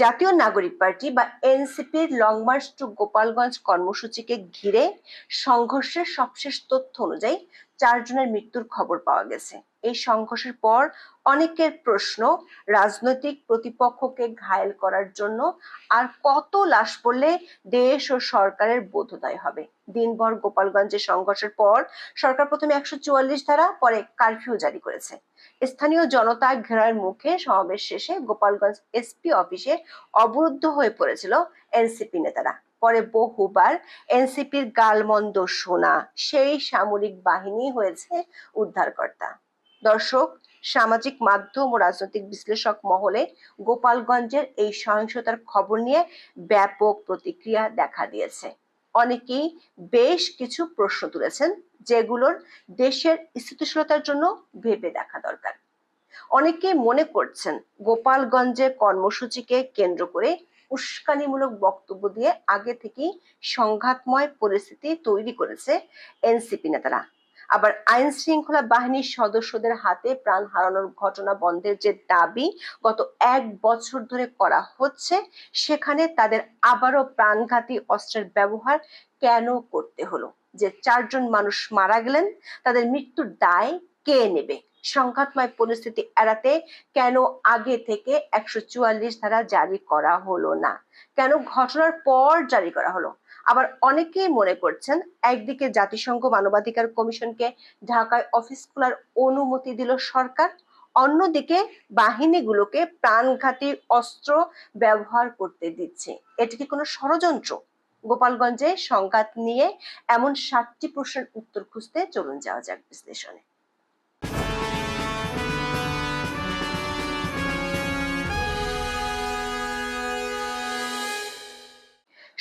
জাতীয় নাগরিক পার্টি বা এনসিপির লং মার্চ টু গোপালগঞ্জ কর্মসূচিকে ঘিরে সংঘর্ষের সবশেষ তথ্য অনুযায়ী চারজনের মৃত্যুর খবর পাওয়া গেছে। এই সংঘর্ষের পর অনেকের প্রশ্ন, রাজনৈতিক প্রতিপক্ষকে ঘায়েল করার জন্য আর কত লাশ পড়লে দেশ ও সরকারের বোধোদয় হবে? দিনভর গোপালগঞ্জের সংঘর্ষের পর সরকার প্রথমে একশো চুয়াল্লিশ ধারা, পরে কারফিউ জারি করেছে। স্থানীয় জনতা ঘেরার মুখে সমাবেশ শেষে গোপালগঞ্জ এসপি অফিসে অবরুদ্ধ হয়ে পড়েছিল এনসিপি নেতারা। পরে বহুবার এনসিপির গালমন্দ শোনা সেই সামরিক বাহিনী হয়েছে উদ্ধারকর্তা। দর্শক, সামাজিক মাধ্যম ও রাজনৈতিক বিশ্লেষক মহলে গোপালগঞ্জের এই সহিংসতার খবর নিয়ে ব্যাপক প্রতিক্রিয়া দেখা দিয়েছে। অনেকেই বেশ কিছু প্রশ্ন তুলেছেন, যেগুলোর দেশের স্থিতিশীলতার জন্য ভেবে দেখা দরকার। অনেকে মনে করছেন গোপালগঞ্জে কর্মসূচিকে কেন্দ্র করে উস্কানিমূলক বক্তব্য দিয়ে আগে থেকেই সংঘাতময় পরিস্থিতি তৈরি করেছে এনসিপি নেতারা। আবার আইন শৃঙ্খলা বাহিনীর সদস্যদের হাতে প্রাণ হারানোর ঘটনা বন্ধের যে দাবি গত এক বছর ধরে করা হচ্ছে, সেখানে তাদের আবারও প্রাণঘাতী অস্ত্রের ব্যবহার কেন করতে হলো? যে চারজন মানুষ মারা গেলেন, তাদের মৃত্যুর দায় কে নেবে? সংঘাতময় পরিস্থিতি এড়াতে কেন আগে থেকে একশো চুয়াল্লিশ ধারা জারি করা হলো না? কেন ঘটনার পর জারি করা হলো? আবার অনেকেই মনে করছেন একদিকে জাতিসংঘ মানবাধিকার কমিশনকে ঢাকায় অফিস খোলার অনুমতি দিল সরকার, অন্যদিকে বাহিনীগুলোকে প্রাণঘাতী অস্ত্র ব্যবহার করতে দিচ্ছে। এটি কি কোনো ষড়যন্ত্র? গোপালগঞ্জে সংঘাত নিয়ে এমন সাতটি প্রশ্নের উত্তর খুঁজতে চলুন যাওয়া যাক বিশ্লেষণে।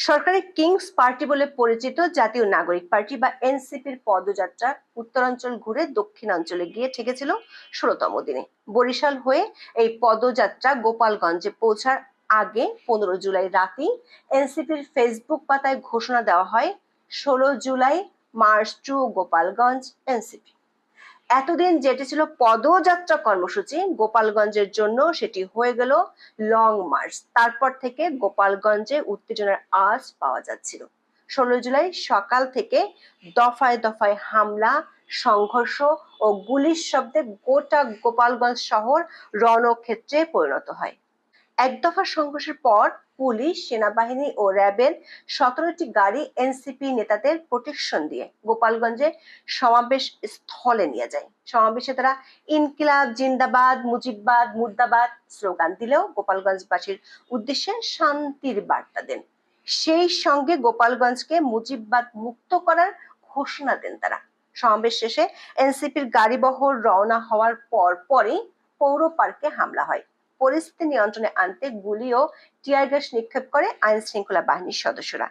সরকারি কিংস পার্টি বলে পরিচিত জাতীয় নাগরিক পার্টি বা এনসিপির পদযাত্রা উত্তরাঞ্চল ঘুরে দক্ষিণাঞ্চলে গিয়ে ঠেকেছিল ষোলতম দিনে। বরিশাল হয়ে এই পদযাত্রা গোপালগঞ্জে পৌঁছার আগে পনেরো জুলাই রাতেই এনসিপির ফেসবুক পাতায় ঘোষণা দেওয়া হয়, ষোলো July march to Gopalganj NCP. এতদিন যেটি ছিল পদযাত্রা কর্মসূচি গোপালগঞ্জের জন্য সেটি হয়ে গেল লং মার্চ তারপর থেকে গোপালগঞ্জে উত্তেজনার আজ পাওয়া যাচ্ছিল। ষোলো জুলাই সকাল থেকে দফায় দফায় হামলা, সংঘর্ষ ও গুলির শব্দে গোটা গোপালগঞ্জ শহর রণক্ষেত্রে পরিণত হয়। এক দফা সংঘর্ষের পর পুলিশ, সেনাবাহিনী ও র্যাবের সতেরোটি গাড়ি এনসিপি নেতাদের প্রোটেকশন দিয়ে গোপালগঞ্জে সমাবেশ স্থলে নিয়ে যায়। সমাবেশে তারা ইনকিলাব, জিন্দাবাদ, মুজিববাদ, মুর্দাবাদ স্লোগান দিলেও গোপালগঞ্জবাসীর উদ্দেশ্যে শান্তির বার্তা দেন। সেই সঙ্গে গোপালগঞ্জকে মুজিববাদ মুক্ত করার ঘোষণা দেন তারা। সমাবেশ শেষে এনসিপির গাড়িবহর রওনা হওয়ার পর পরই পৌর পার্কে হামলা হয়। পরিস্থিতি নিয়ন্ত্রণে আনতে গুলি ও টিয়ার গ্যাস নিক্ষেপ করে আইন শৃঙ্খলা বাহিনীর সদস্যরা।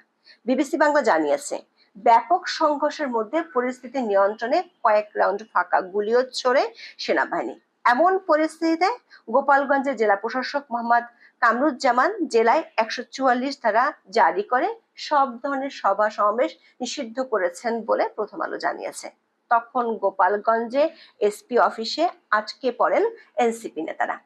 বিবিসি বাংলা জানিয়েছে, ব্যাপক সংঘর্ষের মধ্যে পরিস্থিতি নিয়ন্ত্রণে কয়েক রাউন্ড ফাঁকা গুলিও ছড়ে সেনাবাহিনী। এমন পরিস্থিতিতে গোপালগঞ্জের জেলা প্রশাসক মোহাম্মদ কামরুজ্জামান জেলায় একশো চুয়াল্লিশ ধারা জারি করে সব ধরনের সভা সমাবেশ নিষিদ্ধ করেছেন বলে প্রথম আলো জানিয়েছে। তখন গোপালগঞ্জে এসপি অফিসে আটকে পড়েন এনসিপি নেতারা।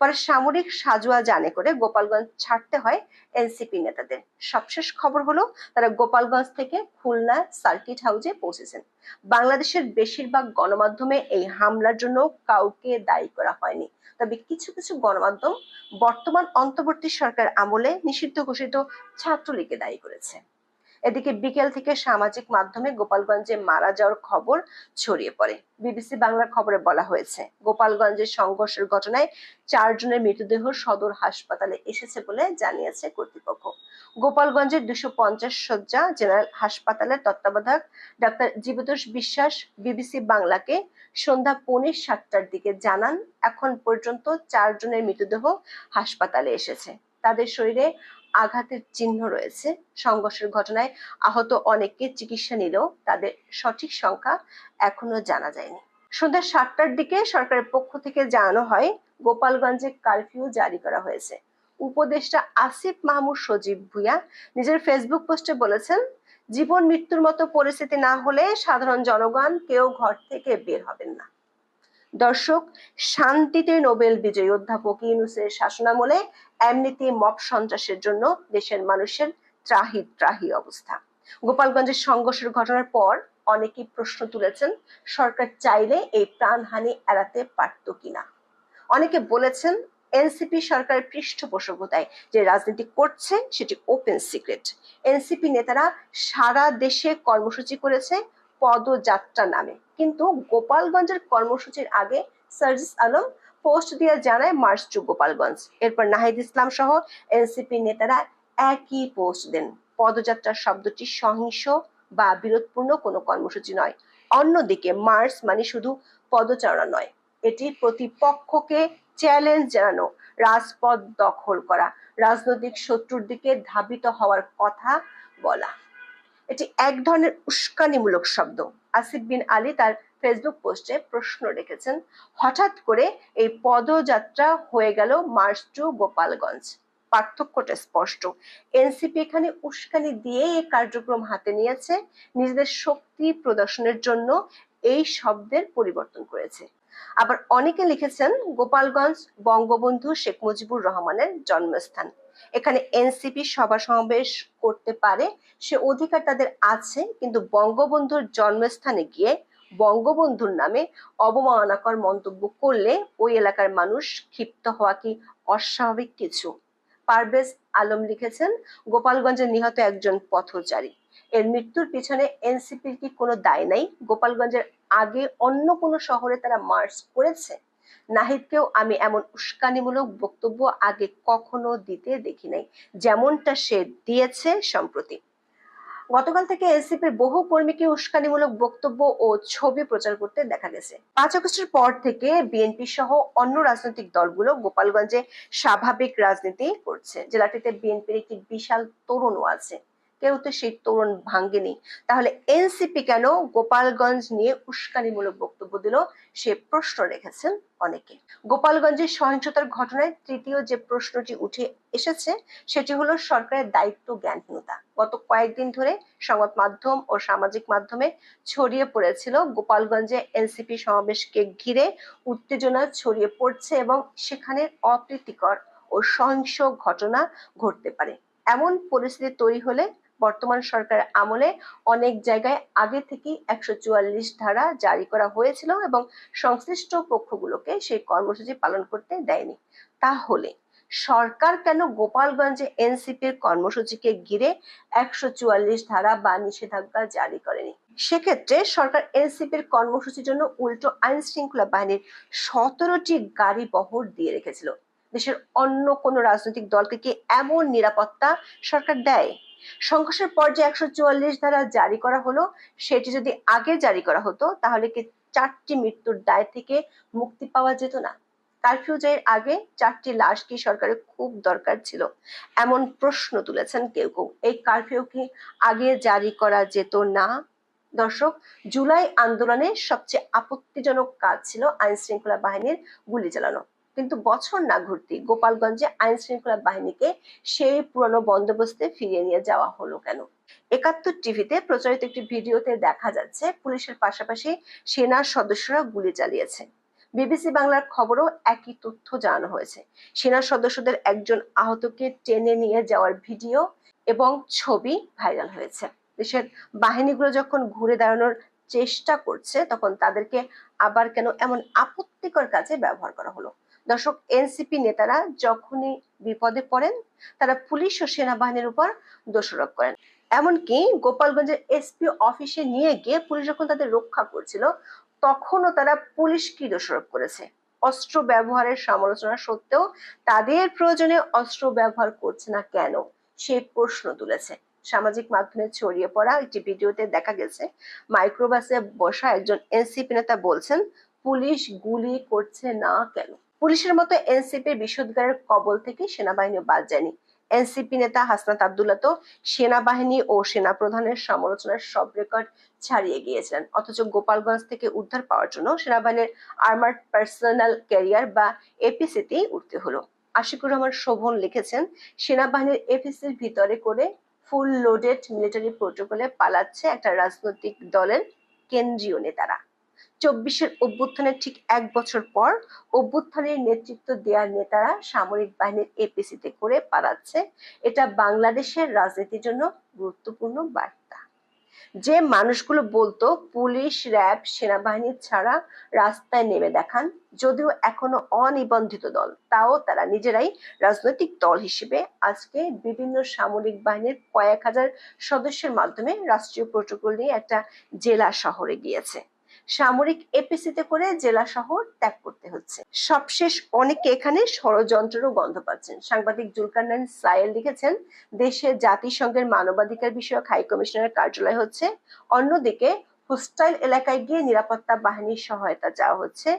পরে সামরিক সাজোয়া জানে করে গোপালগঞ্জ ছাড়তে হয় এনসিপি নেতাদের। সবশেষ খবর হলো, তারা গোপালগঞ্জ থেকে খুলনা সার্কিট হাউসে পৌঁছেছেন। বাংলাদেশের বেশিরভাগ গণমাধ্যমে এই হামলার জন্য কাউকে দায়ী করা হয়নি। তবে কিছু কিছু গণমাধ্যম বর্তমান অন্তর্বর্তী সরকার আমলে নিষিদ্ধ ঘোষিত ছাত্রলীগকে দায়ী করেছে। এদিকে বিকেল থেকে সামাজিক মাধ্যমে গোপালগঞ্জে মারা যাওয়ার খবর ছড়িয়ে পড়ে। বিবিসি বাংলার খবরে বলা হয়েছে, গোপালগঞ্জের সংঘর্ষের ঘটনায় চারজনের মৃতদেহ সদর হাসপাতালে এসেছে বলে জানিয়েছে কর্তৃপক্ষ। গোপালগঞ্জের দুশো পঞ্চাশ শয্যা জেনারেল হাসপাতালের তত্ত্বাবধায়ক ডাক্তার জীবতোষ বিশ্বাস বিবিসি বাংলাকে সন্ধ্যা পৌনে সাতটার দিকে জানান, এখন পর্যন্ত চারজনের মৃতদেহ হাসপাতালে এসেছে। তাদের শরীরে আঘাতের চিহ্ন রয়েছে। সংঘর্ষের ঘটনায় আহত অনেককে চিকিৎসা নিলেও তাদের সঠিক সংখ্যা এখনও জানা যায়নি। সন্ধ্যা সাতটার দিকে সরকারের পক্ষ থেকে জানানো হয়, গোপালগঞ্জে কারফিউ জারি করা হয়েছে। উপদেষ্টা আসিফ মাহমুদ সজীব ভুইয়া নিজের ফেসবুক পোস্টে বলেছেন, জীবন মৃত্যুর মতো পরিস্থিতি না হলে সাধারণ জনগণ কেউ ঘর থেকে বের হবেন না। দর্শক, শান্তিতে নোবেল বিজয়ী অধ্যাপক ইউনুসের শাসনামলে এমনিতে মব সন্ত্রাসের জন্য দেশের মানুষের ত্রাহি ত্রাহি অবস্থা। গোপালগঞ্জের সংঘর্ষের ঘটনার পর অনেকেই প্রশ্ন তুলেছেন, সরকার চাইলে এই প্রাণহানি এড়াতে পারত কিনা? অনেকে বলেছেন, এনসিপি সরকারের পৃষ্ঠপোষকতায় যে রাজনীতি করছে, সেটি ওপেন সিক্রেট এনসিপি নেতারা সারা দেশে কর্মসূচি করেছে পদযাত্রা নামে। কিন্তু গোপালগঞ্জের কর্মসূচির আগে সার্জিস আলম পোস্ট দিয়ে জানায়, মার্চ টু গোপালগঞ্জ। এরপর নাহিদ ইসলাম সহ এনসিপি নেতারা একই পোস্ট দেন। পদযাত্রা শব্দটি সহিংস বা বিরোধপূর্ণ কোনো কর্মসূচি নয়। অন্যদিকে মার্চ মানে শুধু পদচারণা নয়, এটি প্রতিপক্ষকে চ্যালেঞ্জ জানানো, রাজপথ দখল করা, রাজনৈতিক শত্রুর দিকে ধাবিত হওয়ার কথা বলা। এটি এক ধরনের উস্কানিমূলক শব্দ। আসিফ বিন আলী তার ফেসবুক পোস্টে প্রশ্ন রেখেছেন, হঠাৎ করে এই পদযাত্রা হয়ে গেল মার্চ টু গোপালগঞ্জ। পার্থক্যটা স্পষ্ট। এনসিপি এখানে উস্কানি দিয়ে এই কার্যক্রম হাতে নিয়েছে। নিজেদের শক্তি প্রদর্শনের জন্য এই শব্দের পরিবর্তন করেছে। আবার অনেকে লিখেছেন, গোপালগঞ্জ বঙ্গবন্ধু শেখ মুজিবুর রহমানের জন্মস্থান। এখানে এনসিপি সভা সমাবেশ করতে পারে, সে অধিকার তাদের আছে, কিন্তু বঙ্গবন্ধুর জন্মস্থানে গিয়ে বঙ্গবন্ধুর নামে অবমাননাকর মন্তব্য করলে ওই এলাকার মানুষ ক্ষিপ্ত হওয়া কি অস্বাভাবিক কিছু? পারভেজ আলম লিখেছেন, গোপালগঞ্জে নিহত একজন পথচারী। এর মৃত্যুর পিছনে এনসিপির কি কোনো দায় নাই? গোপালগঞ্জের আগে অন্য কোনো শহরে তারা মার্চ করেছে? নাহিদকেও আমি এমন উস্কানিমূলক বক্তব্য আগে কখনো দিতে দেখি নাই, যেমনটা সে দিয়েছে সম্প্রতি। গতকাল থেকে এনসিপির বহু কর্মীকে উস্কানিমূলক বক্তব্য ও ছবি প্রচার করতে দেখা গেছে। পাঁচ আগস্টের পর থেকে বিএনপি সহ অন্য রাজনৈতিক দলগুলো গোপালগঞ্জে স্বাভাবিক রাজনীতি করছে। জেলাটিতে বিএনপির একটি বিশাল তরুণও আছে। কেউ তো সেই তরুণ ভাঙ্গেনি। তাহলে এনসিপি কেন গোপালগঞ্জ নিয়ে উস্কানিমূলক বক্তব্য দিল? সে প্রশ্ন রেখেছেন অনেকে। গোপালগঞ্জের সহিংসতার ঘটনায় তৃতীয় যে প্রশ্নটি উঠে এসেছে, সেটি হলো সরকারের দায়িত্ব জ্ঞানহীনতা। গত কয়েকদিন ধরে সংবাদ মাধ্যম ও সামাজিক মাধ্যমে ছড়িয়ে পড়েছিল গোপালগঞ্জে এনসিপি সমাবেশকে ঘিরে উত্তেজনা ছড়িয়ে পড়ছে এবং সেখানে অপ্রীতিকর ও সহিংস ঘটনা ঘটতে পারে। এমন পরিস্থিতি তৈরি হলে বর্তমান সরকার আমলে অনেক জায়গায় আগে থেকেই একশো চুয়াল্লিশ ধারা জারি করা হয়েছিল এবং সংশ্লিষ্ট পক্ষগুলোকে সেই কর্মসূচি পালন করতে দেয়নি। তাহলে সরকার কেন গোপালগঞ্জে এনসিপির কর্মসূচিকে ঘিরে একশো চুয়াল্লিশ ধারা বা নিষেধাজ্ঞা জারি করেনি? সেক্ষেত্রে সরকার এনসিপির কর্মসূচির জন্য উল্টো আইন শৃঙ্খলা বাহিনীর সতেরোটি গাড়ি বহর দিয়ে রেখেছিল। দেশের অন্য কোনো রাজনৈতিক দলকে কি এমন নিরাপত্তা সরকার দেয়? সংঘর্ষের পর যে একশো চুয়াল্লিশ ধারা জারি করা হলো, সেটি যদি আগে জারি করা হতো, তাহলে কি চারটি মৃত্যুর দায় থেকে মুক্তি পাওয়া যেত না? কারফিউ জারির আগে চারটি লাশ কি সরকারের খুব দরকার ছিল? এমন প্রশ্ন তুলেছেন কেউ কেউ। এই কারফিউ কি আগে জারি করা যেত না? দর্শক, জুলাই আন্দোলনে সবচেয়ে আপত্তিজনক কাজ ছিল আইন শৃঙ্খলা বাহিনীর গুলি চালানো। কিন্তু বছর না ঘুরতেই গোপালগঞ্জে আইন শৃঙ্খলা বাহিনীকে সেই পুরনো বন্দোবস্তে ফিরিয়ে নিয়ে যাওয়া হলো কেন? একাত্তর টিভিতে প্রচারিত একটি ভিডিওতে দেখা যাচ্ছে, পুলিশের পাশাপাশি সেনার সদস্যরা গুলি চালিয়েছে। বিবিসি বাংলার খবরও একই তথ্য জানানো হয়েছে। সেনা সদস্যদের একজন আহতকে টেনে নিয়ে যাওয়ার ভিডিও এবং ছবি ভাইরাল হয়েছে। দেশের বাহিনীগুলো যখন ঘুরে দাঁড়ানোর চেষ্টা করছে, তখন তাদেরকে আবার কেন এমন আপত্তিকর কাজে ব্যবহার করা হলো? দর্শক, এনসিপি নেতারা যখনই বিপদে পড়েন, তারা পুলিশ ও সেনাবাহিনীর উপর দোষারোপ করেন। এমনকি গোপালগঞ্জের এসপি অফিসে নিয়ে গিয়ে পুলিশ যখন তাদের রক্ষা করছিল, তখনও তারা পুলিশকে দোষারোপ করেছে। অস্ত্র ব্যবহারের সমালোচনা সত্ত্বেও তাদের প্রয়োজনে অস্ত্র ব্যবহার করছে না কেন, সে প্রশ্ন তুলেছে। সামাজিক মাধ্যমে ছড়িয়ে পড়া একটি ভিডিওতে দেখা গেছে, মাইক্রোবাসে বসা একজন এনসিপি নেতা বলছেন, পুলিশ গুলি করছে না কেন? পুলিশের মতো এনসিপির বিষোদ্গারের কবল থেকে সেনাবাহিনী বাদ যায়নি। এনসিপি নেতা হাসনাত আবদুল্লাহ তো সেনাবাহিনী ও সেনা প্রধানের সমালোচনার সব রেকর্ড ছাড়িয়ে গিয়েছিলেন। অথচ গোপালগঞ্জ থেকে উদ্ধার পাওয়ার জন্য সেনাবাহিনীর আর্মার্ড পার্সোনাল ক্যারিয়ার বা এপিসিতেই উঠতে হলো। আশিকুর রহমান শোভন লিখেছেন, সেনাবাহিনীর এপিসির ভিতরে করে ফুল লোডেড মিলিটারি প্রোটোকলে পালাচ্ছে একটা রাজনৈতিক দলের কেন্দ্রীয় নেতারা। চব্বিশের অভ্যুত্থানের ঠিক এক বছর পর অভ্যুত্থানের নেতৃত্ব দেওয়ার নেতারা সামরিক বাহিনীর এপিসিতে করে পালাচ্ছে। এটা বাংলাদেশের রাজনীতির জন্য গুরুত্বপূর্ণ বার্তা। যে মানুষগুলো বলতো পুলিশ, র্যাব, সেনাবাহিনী ছাড়া রাস্তায় নেমে দেখান, যদিও এখনও অনিবন্ধিত দল, তাও তারা নিজেরাই রাজনৈতিক দল হিসেবে আজকে বিভিন্ন সামরিক বাহিনীর কয়েক হাজার সদস্যের মাধ্যমে রাষ্ট্রীয় প্রোটোকল নিয়ে একটা জেলা শহরে গিয়েছে। সামরিক এপিসিতে করে জেলা শহর ত্যাগ করতে হচ্ছে। সবশেষ অনেকে এখানে ষড়যন্ত্রেরও গন্ধ পাচ্ছেন। সাংবাদিক জুলকারনাইন সায়েল লিখেছেন, দেশে জাতিসংঘের মানবাধিকার বিষয়ক হাই কমিশনারের কার্যালয় হচ্ছে। অন্যদিকে, হোস্টাইল এলাকায় গিয়ে নিরাপত্তা বাহিনীর সহায়তা চাওয়া হচ্ছে।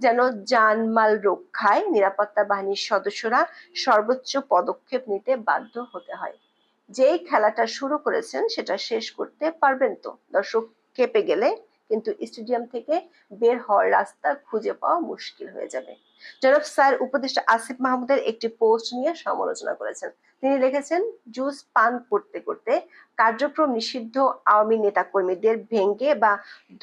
যেন জানমাল রক্ষায় নিরাপত্তা বাহিনীর সদস্যরা সর্বোচ্চ পদক্ষেপ নিতে বাধ্য হতে হয়। যেই খেলাটা শুরু করেছেন, সেটা শেষ করতে পারবেন তো? দর্শক, কেঁপে গেলে কিন্তু স্টেডিয়াম থেকে বের হওয়ার রাস্তা খুঁজে পাওয়া মুশকিল হয়ে যাবে। জনাব স্যার উপদেষ্টা আসিফ মাহমুদের একটি পোস্ট নিয়ে সমালোচনা করেছেন। তিনি লিখেছেন, জুস পান করতে করতে কার্যক্রম নিষিদ্ধ আওয়ামী নেতাকর্মীদের ভেঙ্গে বা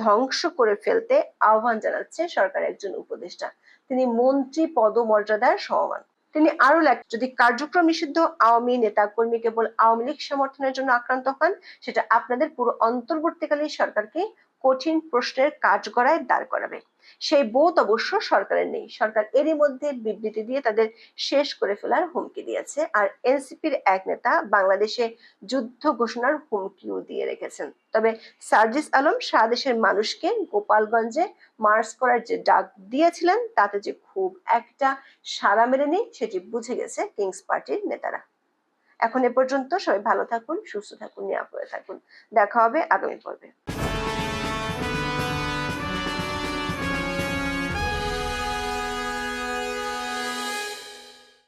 ধ্বংস করে ফেলতে আহ্বান জানাচ্ছে সরকারের একজন উপদেষ্টা। তিনি মন্ত্রী পদমর্যাদার সমমান তিনি আরও লেখ, যদি কার্যক্রম নিষিদ্ধ আওয়ামী নেতা কর্মী কেবল আওয়ামী লীগ সমর্থনের জন্য আক্রান্ত হন, সেটা আপনাদের পুরো অন্তর্বর্তীকালীন সরকারকে কঠিন প্রশ্নের কাঠগড়ায় দাঁড় করাবে। সেই বোধ অবশ্য সরকারের নেই। সরকার এরই মধ্যে বিবৃতি দিয়ে তাদের শেষ করে ফেলার হুমকি দিয়েছে। আর এনসিপির এক নেতা বাংলাদেশে যুদ্ধ ঘোষণার হুমকিও দিয়ে রেখেছেন। তবে সার্জিস আলম সারা দেশের মানুষকে গোপালগঞ্জে মার্চ করার যে ডাক দিয়েছিলেন, তাতে যে খুব একটা সাড়া মেলেনি, সেটি বুঝে গেছে কিংস পার্টির নেতারা। এখন এ পর্যন্ত সবাই ভালো থাকুন, সুস্থ থাকুন, নিরাপদে থাকুন। দেখা হবে আগামী পর্বে।